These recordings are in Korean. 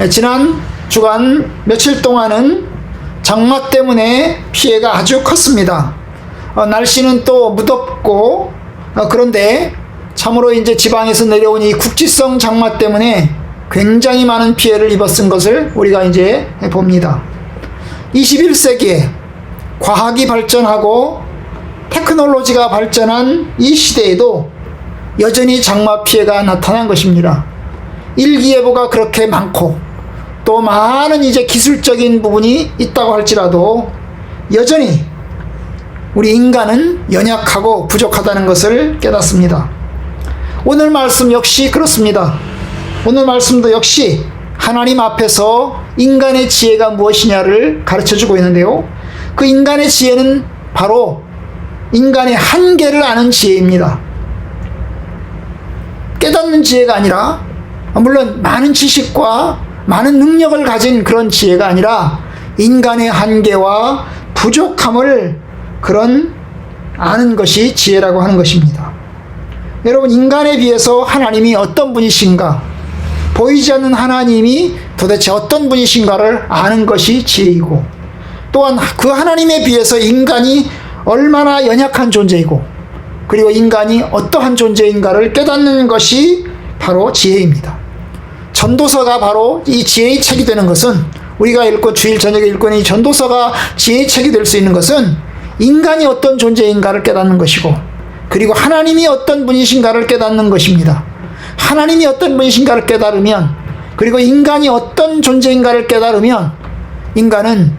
예, 지난 주간 며칠 동안은 장마 때문에 피해가 아주 컸습니다. 어, 날씨는 또 무덥고 어, 그런데 참으로 이제 지방에서 내려온 이 국지성 장마 때문에 굉장히 많은 피해를 입었은 것을 우리가 이제 봅니다. 21세기에 과학이 발전하고 테크놀로지가 발전한 이 시대에도 여전히 장마 피해가 나타난 것입니다. 일기예보가 그렇게 많고 또 많은 이제 기술적인 부분이 있다고 할지라도 여전히 우리 인간은 연약하고 부족하다는 것을 깨닫습니다. 오늘 말씀 역시 그렇습니다. 오늘 말씀도 역시 하나님 앞에서 인간의 지혜가 무엇이냐를 가르쳐 주고 있는데요. 그 인간의 지혜는 바로 인간의 한계를 아는 지혜입니다. 깨닫는 지혜가 아니라, 물론 많은 지식과 많은 능력을 가진 그런 지혜가 아니라, 인간의 한계와 부족함을 그런 아는 것이 지혜라고 하는 것입니다. 여러분, 인간에 비해서 하나님이 어떤 분이신가, 보이지 않는 하나님이 도대체 어떤 분이신가를 아는 것이 지혜이고, 또한 그 하나님에 비해서 인간이 얼마나 연약한 존재이고, 그리고 인간이 어떠한 존재인가를 깨닫는 것이 바로 지혜입니다. 전도서가 바로 이 지혜의 책이 되는 것은 우리가 읽고 주일 저녁에 읽고 이 전도서가 지혜의 책이 될 수 있는 것은 인간이 어떤 존재인가를 깨닫는 것이고 그리고 하나님이 어떤 분이신가를 깨닫는 것입니다. 하나님이 어떤 분이신가를 깨달으면 그리고 인간이 어떤 존재인가를 깨달으면 인간은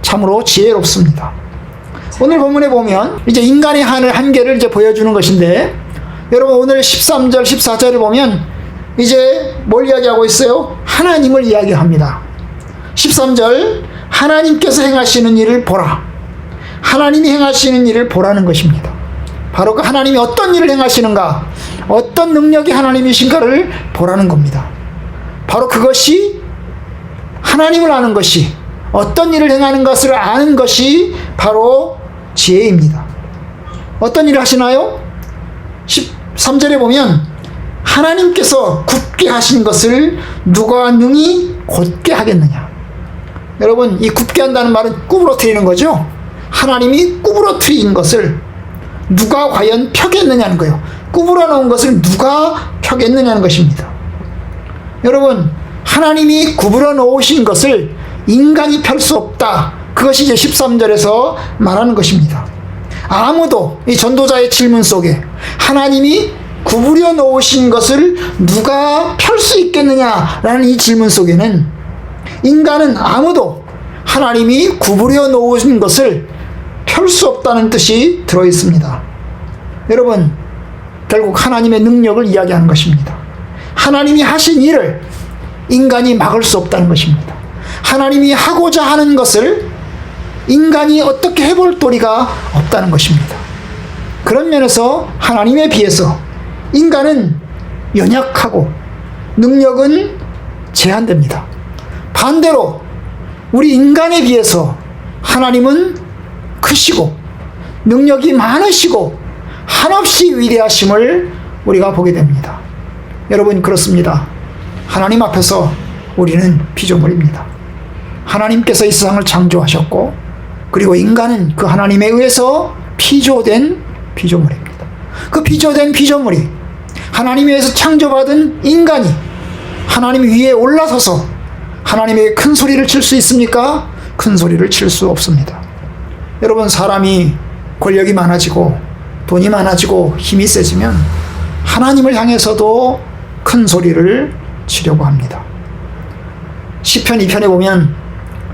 참으로 지혜롭습니다. 오늘 본문에 보면 이제 인간의 한을 한계를 이제 보여주는 것인데 여러분 오늘 13절 14절을 보면 이제 뭘 이야기하고 있어요? 하나님을 이야기합니다. 13절 하나님께서 행하시는 일을 보라. 하나님이 행하시는 일을 보라는 것입니다. 바로 그 하나님이 어떤 일을 행하시는가, 어떤 능력이 하나님이신가를 보라는 겁니다. 바로 그것이 하나님을 아는 것이 어떤 일을 행하는 것을 아는 것이 바로 지혜입니다. 어떤 일을 하시나요? 13절에 보면 하나님께서 굳게 하신 것을 누가 능히 곧게 하겠느냐. 여러분, 이 굳게 한다는 말은 구부러뜨리는 거죠. 하나님이 구부러뜨린 것을 누가 과연 펴겠느냐는 거예요. 구부러 놓은 것을 누가 펴겠느냐는 것입니다. 여러분, 하나님이 구부러 놓으신 것을 인간이 펼 수 없다. 그것이 이제 13절에서 말하는 것입니다. 아무도 이 전도자의 질문 속에 하나님이 구부려 놓으신 것을 누가 펼 수 있겠느냐라는 이 질문 속에는 인간은 아무도 하나님이 구부려 놓으신 것을 펼 수 없다는 뜻이 들어 있습니다. 여러분, 결국 하나님의 능력을 이야기하는 것입니다. 하나님이 하신 일을 인간이 막을 수 없다는 것입니다. 하나님이 하고자 하는 것을 인간이 어떻게 해볼 도리가 없다는 것입니다. 그런 면에서 하나님에 비해서 인간은 연약하고 능력은 제한됩니다. 반대로 우리 인간에 비해서 하나님은 크시고 능력이 많으시고 한없이 위대하심을 우리가 보게 됩니다. 여러분 그렇습니다. 하나님 앞에서 우리는 피조물입니다. 하나님께서 이 세상을 창조하셨고 그리고 인간은 그 하나님에 의해서 피조된 피조물입니다. 그 피조된 피조물이 하나님에 의해서 창조받은 인간이 하나님 위에 올라서서 하나님에게 큰 소리를 칠 수 있습니까? 큰 소리를 칠 수 없습니다. 여러분 사람이 권력이 많아지고 돈이 많아지고 힘이 세지면 하나님을 향해서도 큰 소리를 치려고 합니다. 시편 2편에 보면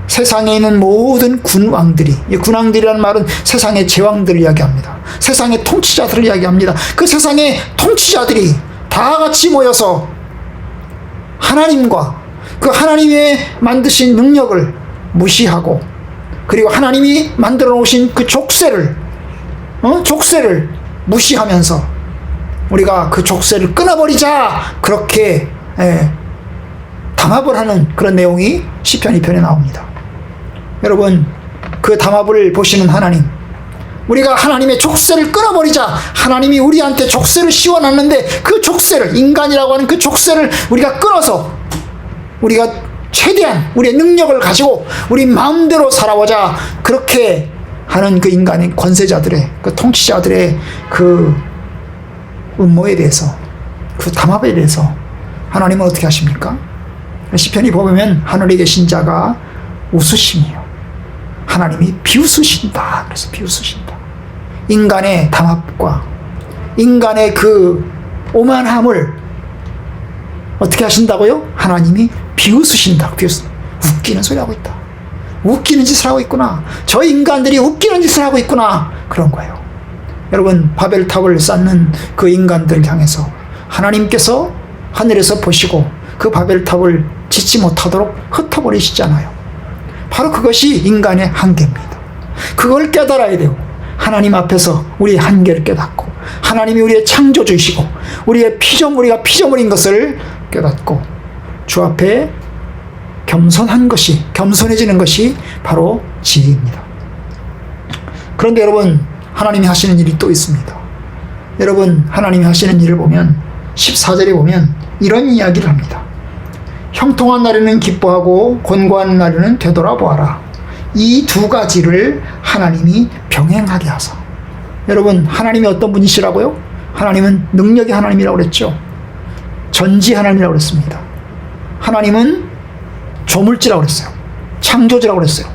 세상에 있는 모든 군왕들이 이 군왕들이라는 말은 세상의 제왕들을 이야기합니다. 세상의 통치자들을 이야기합니다. 그 세상의 통치자들이 다 같이 모여서 하나님과 그 하나님의 만드신 능력을 무시하고 그리고 하나님이 만들어 놓으신 그 족쇄를 어? 족쇄를 무시하면서 우리가 그 족쇄를 끊어버리자 그렇게 예, 담합을 하는 그런 내용이 시편 2편에 나옵니다. 여러분 그 담합을 보시는 하나님 우리가 하나님의 족쇄를 끊어버리자 하나님이 우리한테 족쇄를 씌워놨는데 그 족쇄를 인간이라고 하는 그 족쇄를 우리가 끊어서 우리가 최대한 우리의 능력을 가지고 우리 마음대로 살아보자 그렇게 하는 그 인간의 권세자들의 그 통치자들의 그 음모에 대해서 그 담합에 대해서 하나님은 어떻게 하십니까? 시편이 보면 하늘에 계신 자가 웃으심이요. 하나님이 비웃으신다. 그래서 비웃으신다. 인간의 담합과 인간의 그 오만함을 어떻게 하신다고요? 하나님이 비웃으신다. 비웃 웃기는 소리 하고 있다. 웃기는 짓을 하고 있구나. 저 인간들이 웃기는 짓을 하고 있구나. 그런 거예요. 여러분 바벨탑을 쌓는 그 인간들을 향해서 하나님께서 하늘에서 보시고 그 바벨탑을 짓지 못하도록 흩어버리시잖아요. 바로 그것이 인간의 한계입니다. 그걸 깨달아야 돼요. 하나님 앞에서 우리의 한계를 깨닫고 하나님이 우리의 창조주이시고 우리의 피조물이가 피조물인 것을 깨닫고 주 앞에 겸손한 것이 겸손해지는 것이 바로 지혜입니다. 그런데 여러분 하나님이 하시는 일이 또 있습니다. 여러분 하나님이 하시는 일을 보면 14절에 보면 이런 이야기를 합니다. 형통한 날에는 기뻐하고 곤고한 날에는 되돌아보아라. 이 두 가지를 하나님이 병행하게 하사. 여러분 하나님이 어떤 분이시라고요? 하나님은 능력의 하나님이라고 그랬죠. 전지 하나님이라고 그랬습니다. 하나님은 조물지라고 그랬어요. 창조주라고 그랬어요.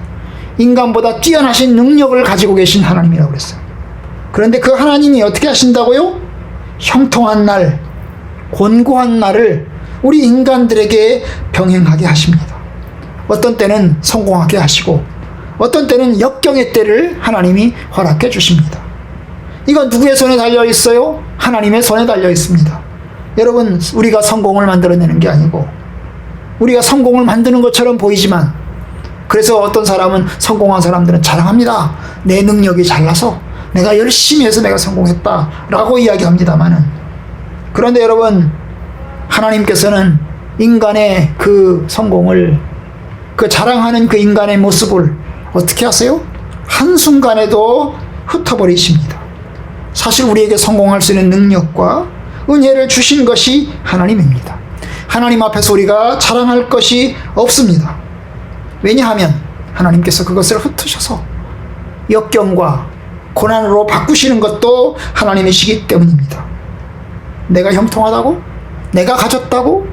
인간보다 뛰어나신 능력을 가지고 계신 하나님이라고 그랬어요. 그런데 그 하나님이 어떻게 하신다고요? 형통한 날, 곤고한 날을 우리 인간들에게 병행하게 하십니다. 어떤 때는 성공하게 하시고, 어떤 때는 역경의 때를 하나님이 허락해 주십니다. 이건 누구의 손에 달려 있어요? 하나님의 손에 달려 있습니다. 여러분, 우리가 성공을 만들어내는 게 아니고, 우리가 성공을 만드는 것처럼 보이지만, 그래서 어떤 사람은 성공한 사람들은 자랑합니다. 내 능력이 잘나서 내가 열심히 해서 내가 성공했다. 라고 이야기합니다만은. 그런데 여러분, 하나님께서는 인간의 그 성공을, 그 자랑하는 그 인간의 모습을 어떻게 하세요? 한순간에도 흩어버리십니다. 사실 우리에게 성공할 수 있는 능력과 은혜를 주신 것이 하나님입니다. 하나님 앞에서 우리가 자랑할 것이 없습니다. 왜냐하면 하나님께서 그것을 흩으셔서 역경과 고난으로 바꾸시는 것도 하나님이시기 때문입니다. 내가 형통하다고? 내가 가졌다고?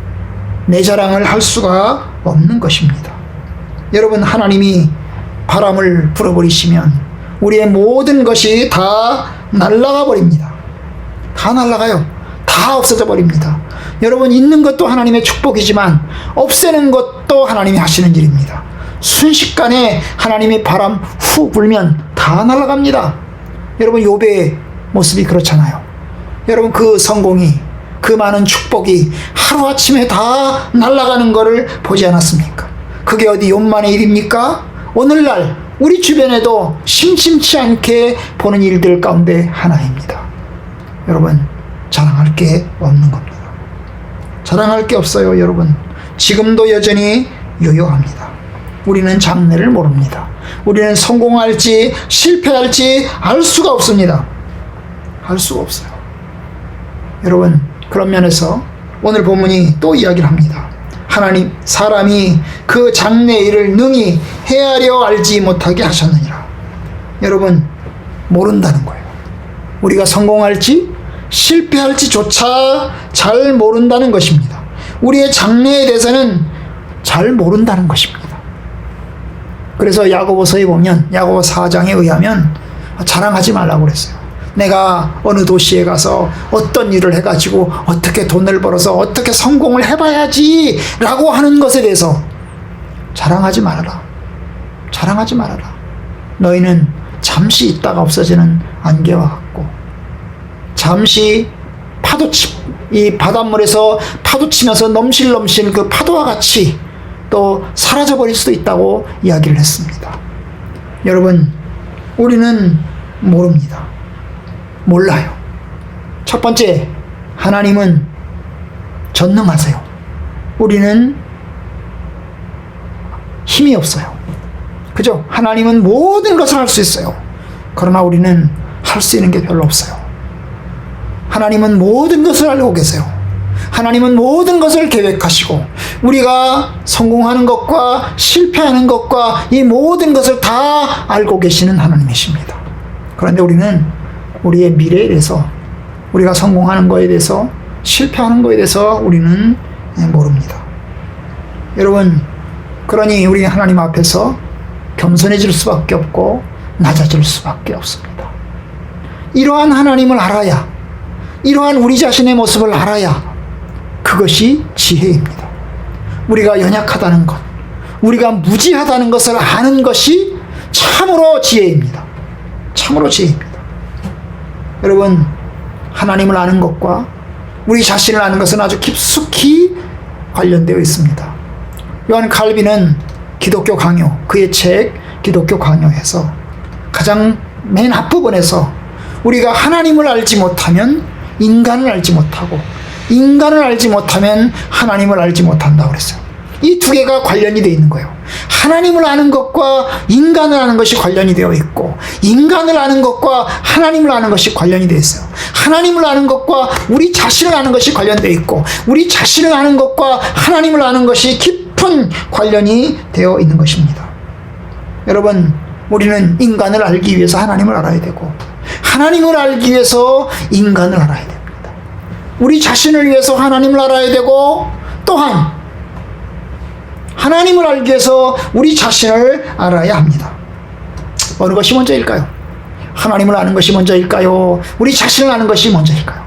내 자랑을 할 수가 없는 것입니다. 여러분, 하나님이 바람을 불어버리시면 우리의 모든 것이 다 날아가 버립니다. 다 날아가요. 다 없어져 버립니다. 여러분, 있는 것도 하나님의 축복이지만 없애는 것도 하나님이 하시는 일입니다. 순식간에 하나님의 바람 후 불면 다 날아갑니다. 여러분 요배의 모습이 그렇잖아요. 여러분 그 성공이 그 많은 축복이 하루아침에 다 날아가는 것을 보지 않았습니까? 그게 어디 욕만의 일입니까? 오늘날 우리 주변에도 심심치 않게 보는 일들 가운데 하나입니다. 여러분 자랑할 게 없는 겁니다. 자랑할 게 없어요, 여러분. 지금도 여전히 요요합니다. 우리는 장래를 모릅니다. 우리는 성공할지 실패할지 알 수가 없습니다. 알 수가 없어요. 여러분, 그런 면에서 오늘 본문이 또 이야기를 합니다. 하나님, 사람이 그 장래 일을 능히 헤아려 알지 못하게 하셨느니라. 여러분, 모른다는 거예요. 우리가 성공할지 실패할지조차 잘 모른다는 것입니다. 우리의 장래에 대해서는 잘 모른다는 것입니다. 그래서 야고보서에 보면 야고보 4장에 의하면 자랑하지 말라고 그랬어요. 내가 어느 도시에 가서 어떤 일을 해가지고 어떻게 돈을 벌어서 어떻게 성공을 해봐야지 라고 하는 것에 대해서 자랑하지 말아라. 자랑하지 말아라. 너희는 잠시 있다가 없어지는 안개와 같고 잠시 파도치 이 바닷물에서 파도치면서 넘실넘실 그 파도와 같이 또 사라져 버릴 수도 있다고 이야기를 했습니다. 여러분, 우리는 모릅니다. 몰라요. 첫 번째, 하나님은 전능하세요. 우리는 힘이 없어요. 그죠? 하나님은 모든 것을 할 수 있어요. 그러나 우리는 할 수 있는 게 별로 없어요. 하나님은 모든 것을 알고 계세요. 하나님은 모든 것을 계획하시고 우리가 성공하는 것과 실패하는 것과 이 모든 것을 다 알고 계시는 하나님이십니다. 그런데 우리는 우리의 미래에 대해서 우리가 성공하는 것에 대해서 실패하는 것에 대해서 우리는 모릅니다. 여러분, 그러니 우리 하나님 앞에서 겸손해질 수밖에 없고 낮아질 수밖에 없습니다. 이러한 하나님을 알아야, 이러한 우리 자신의 모습을 알아야 그것이 지혜입니다. 우리가 연약하다는 것, 우리가 무지하다는 것을 아는 것이 참으로 지혜입니다. 참으로 지혜입니다. 여러분, 하나님을 아는 것과 우리 자신을 아는 것은 아주 깊숙이 관련되어 있습니다. 요한 칼빈은 기독교 강요, 그의 책 기독교 강요에서 가장 맨 앞부분에서 우리가 하나님을 알지 못하면 인간을 알지 못하고 인간을 알지 못하면 하나님을 알지 못한다고 그랬어요. 이 두 개가 관련이 되어 있는 거예요. 하나님을 아는 것과 인간을 아는 것이 관련이 되어 있고, 인간을 아는 것과 하나님을 아는 것이 관련이 되어 있어요. 하나님을 아는 것과 우리 자신을 아는 것이 관련되어 있고, 우리 자신을 아는 것과 하나님을 아는 것이 깊은 관련이 되어 있는 것입니다. 여러분, 우리는 인간을 알기 위해서 하나님을 알아야 되고, 하나님을 알기 위해서 인간을 알아야 됩니다. 우리 자신을 위해서 하나님을 알아야 되고, 또한 하나님을 알기 위해서 우리 자신을 알아야 합니다. 어느 것이 먼저일까요? 하나님을 아는 것이 먼저일까요? 우리 자신을 아는 것이 먼저일까요?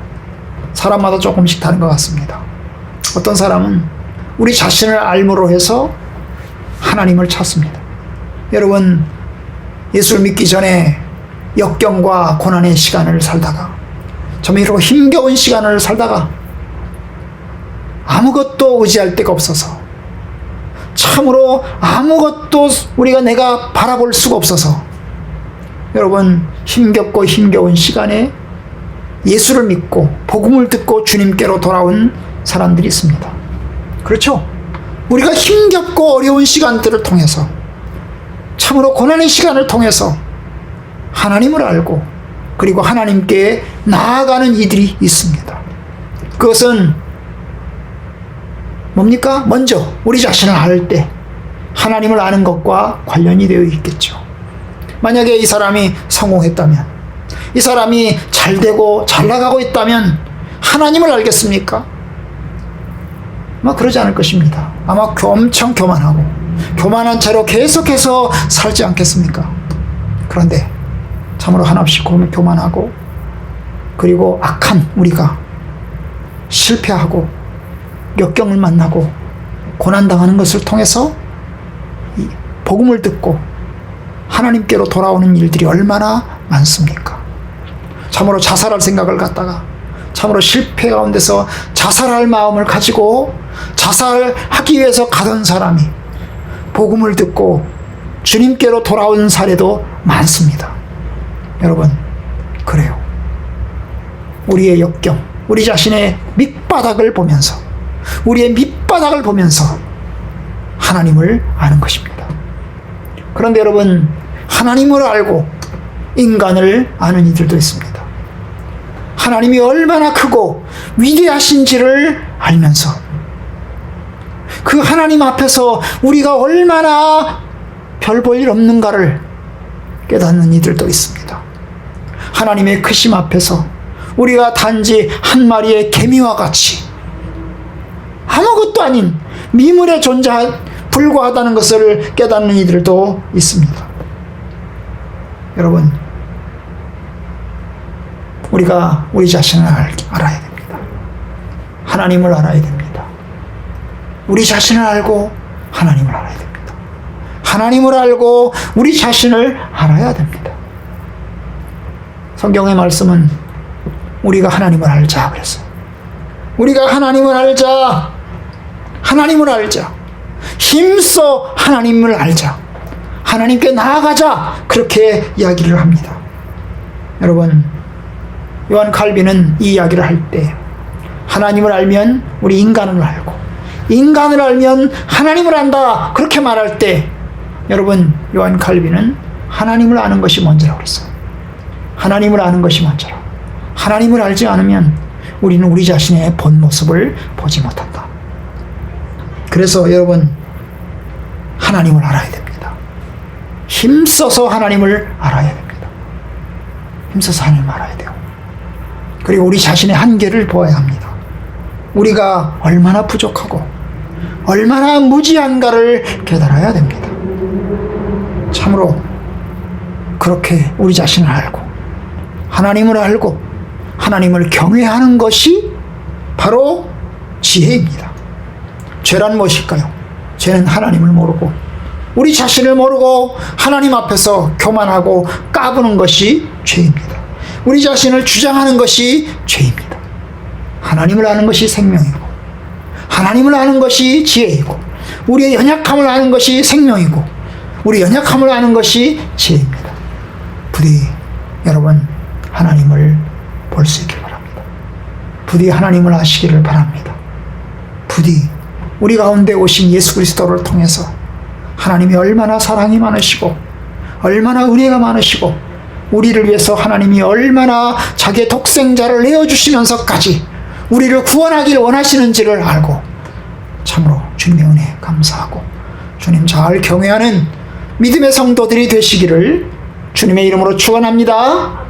사람마다 조금씩 다른 것 같습니다. 어떤 사람은 우리 자신을 알므로 해서 하나님을 찾습니다. 여러분, 예수를 믿기 전에 역경과 고난의 시간을 살다가 정말로 힘겨운 시간을 살다가 아무것도 의지할 데가 없어서 참으로 아무것도 우리가 내가 바라볼 수가 없어서 여러분 힘겹고 힘겨운 시간에 예수를 믿고 복음을 듣고 주님께로 돌아온 사람들이 있습니다. 그렇죠? 우리가 힘겹고 어려운 시간들을 통해서 참으로 고난의 시간을 통해서 하나님을 알고 그리고 하나님께 나아가는 이들이 있습니다. 그것은 뭡니까? 먼저 우리 자신을 알 때 하나님을 아는 것과 관련이 되어 있겠죠. 만약에 이 사람이 성공했다면, 이 사람이 잘 되고 잘 나가고 있다면 하나님을 알겠습니까? 아마 그러지 않을 것입니다. 아마 엄청 교만하고 교만한 채로 계속해서 살지 않겠습니까? 그런데 참으로 한없이 교만하고 그리고 악한 우리가 실패하고 역경을 만나고 고난당하는 것을 통해서 복음을 듣고 하나님께로 돌아오는 일들이 얼마나 많습니까? 참으로 자살할 생각을 갖다가 참으로 실패 가운데서 자살할 마음을 가지고 자살하기 위해서 가던 사람이 복음을 듣고 주님께로 돌아온 사례도 많습니다. 여러분, 그래요. 우리의 역경, 우리 자신의 밑바닥을 보면서, 우리의 밑바닥을 보면서 하나님을 아는 것입니다. 그런데 여러분, 하나님을 알고 인간을 아는 이들도 있습니다. 하나님이 얼마나 크고 위대하신지를 알면서 그 하나님 앞에서 우리가 얼마나 별 볼 일 없는가를 깨닫는 이들도 있습니다. 하나님의 크심 앞에서 우리가 단지 한 마리의 개미와 같이 아무것도 아닌 미물에 존재 불과하다는 것을 깨닫는 이들도 있습니다. 여러분, 우리가 우리 자신을 알아야 됩니다. 하나님을 알아야 됩니다. 우리 자신을 알고 하나님을 알아야 됩니다. 하나님을 알고 우리 자신을 알아야 됩니다. 성경의 말씀은 우리가 하나님을 알자 그랬어요. 우리가 하나님을 알자. 하나님을 알자. 힘써 하나님을 알자. 하나님께 나아가자. 그렇게 이야기를 합니다. 여러분, 요한 칼빈은 이 이야기를 할 때 하나님을 알면 우리 인간을 알고 인간을 알면 하나님을 안다. 그렇게 말할 때 여러분, 요한 칼빈은 하나님을 아는 것이 먼저라고 그랬어요. 하나님을 아는 것이 먼저라. 하나님을 알지 않으면 우리는 우리 자신의 본 모습을 보지 못한다. 그래서 여러분 하나님을 알아야 됩니다. 힘써서 하나님을 알아야 됩니다. 힘써서 하나님을 알아야 돼요. 그리고 우리 자신의 한계를 보아야 합니다. 우리가 얼마나 부족하고 얼마나 무지한가를 깨달아야 됩니다. 참으로 그렇게 우리 자신을 알고 하나님을 알고 하나님을 경외하는 것이 바로 지혜입니다. 죄란 무엇일까요? 죄는 하나님을 모르고 우리 자신을 모르고 하나님 앞에서 교만하고 까부는 것이 죄입니다. 우리 자신을 주장하는 것이 죄입니다. 하나님을 아는 것이 생명이고 하나님을 아는 것이 지혜이고 우리의 연약함을 아는 것이 생명이고 우리 연약함을 아는 것이 지혜입니다. 부디 여러분 하나님을 볼 수 있길 바랍니다. 부디 하나님을 아시기를 바랍니다. 부디 우리 가운데 오신 예수 그리스도를 통해서 하나님이 얼마나 사랑이 많으시고 얼마나 은혜가 많으시고 우리를 위해서 하나님이 얼마나 자기의 독생자를 내어주시면서까지 우리를 구원하길 원하시는지를 알고 참으로 주님의 은혜 감사하고 주님 잘 경외하는 믿음의 성도들이 되시기를 주님의 이름으로 축원합니다.